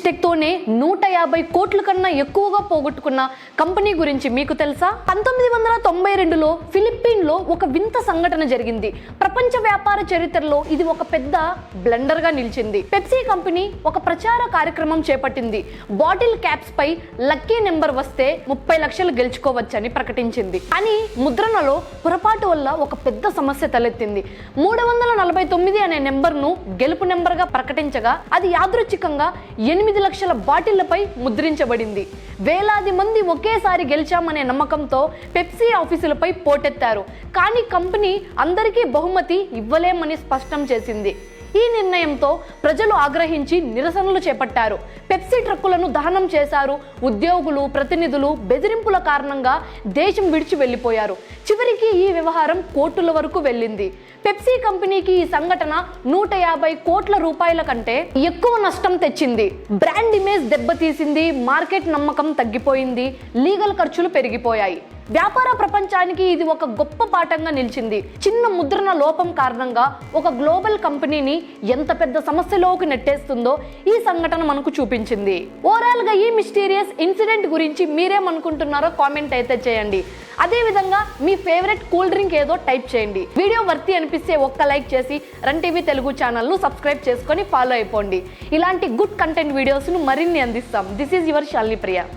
మిస్టేక్తోనే నూట యాభై కోట్ల కన్నా ఎక్కువగా పోగొట్టుకున్న కంపెనీ గురించి మీకు తెలుసా? పంతొమ్మిది వందల తొంభై రెండులో ఫిలిప్పీన్లో ఒక వింత సంఘటన జరిగింది. ప్రపంచ వ్యాపార చరిత్రలో ఇది ఒక పెద్ద బ్లెండర్గా నిలిచింది. పెప్సీ కంపెనీ ఒక ప్రచార కార్యక్రమం చేపట్టింది. బాటిల్ క్యాప్స్ పై లక్కీ నెంబర్ వస్తే ముప్పై లక్షలు గెలుచుకోవచ్చని ప్రకటించింది. కానీ ముద్రణలో పొరపాటు వల్ల ఒక పెద్ద సమస్య తలెత్తింది. మూడు వందల నలభై తొమ్మిది అనే నెంబర్ను గెలుపు నెంబర్గా ప్రకటించగా అది యాదృచ్ఛికంగా ఎనిమిది లక్షల బాటిళ్ళపై ముద్రించబడింది. వేలాది మంది ఒకేసారి గెలిచామనే నమ్మకంతో పెప్సీ ఆఫీసులపై పోటెత్తారు. కానీ కంపెనీ అందరికీ బహుమతి ఇవ్వలేమని స్పష్టం చేసింది. ఈ నిర్ణయంతో ప్రజలు ఆగ్రహించి నిరసనలు చేపట్టారు. పెప్సీ ట్రక్కులను దహనం చేశారు. ఉద్యోగులు ప్రతినిధులు బెదిరింపుల కారణంగా దేశం విడిచి వెళ్ళిపోయారు. చివరికి ఈ వ్యవహారం కోర్టుల వరకు వెళ్ళింది. పెప్సీ కంపెనీకి ఈ సంఘటన నూట యాభై కోట్ల రూపాయల కంటే ఎక్కువ నష్టం తెచ్చింది. బ్రాండ్ ఇమేజ్ దెబ్బతీసింది మార్కెట్ నమ్మకం తగ్గిపోయింది లీగల్ ఖర్చులు పెరిగిపోయాయి. వ్యాపార ప్రపంచానికి ఇది ఒక గొప్ప పాఠంగా నిలిచింది. చిన్న ముద్రణ లోపం కారణంగా ఒక గ్లోబల్ కంపెనీని ఎంత పెద్ద సమస్యలోకి నెట్టేస్తుందో ఈ సంఘటన మనకు చూపించింది. ఓవరాల్గా ఈ మిస్టీరియస్ ఇన్సిడెంట్ గురించి మీరేమనుకుంటున్నారో కామెంట్ అయితే చేయండి. అదే విధంగా మీ ఫేవరెట్ కూల్ డ్రింక్ ఏదో టైప్ చేయండి. వీడియో వర్తి అనిపిస్తే ఒక్క లైక్ చేసి రన్ టీవీ తెలుగు ఛానల్ను సబ్స్క్రైబ్ చేసుకొని ఫాలో అయిపోండి. ఇలాంటి గుడ్ కంటెంట్ వీడియోస్ను మరిన్ని అందిస్తాం. This is your Shalini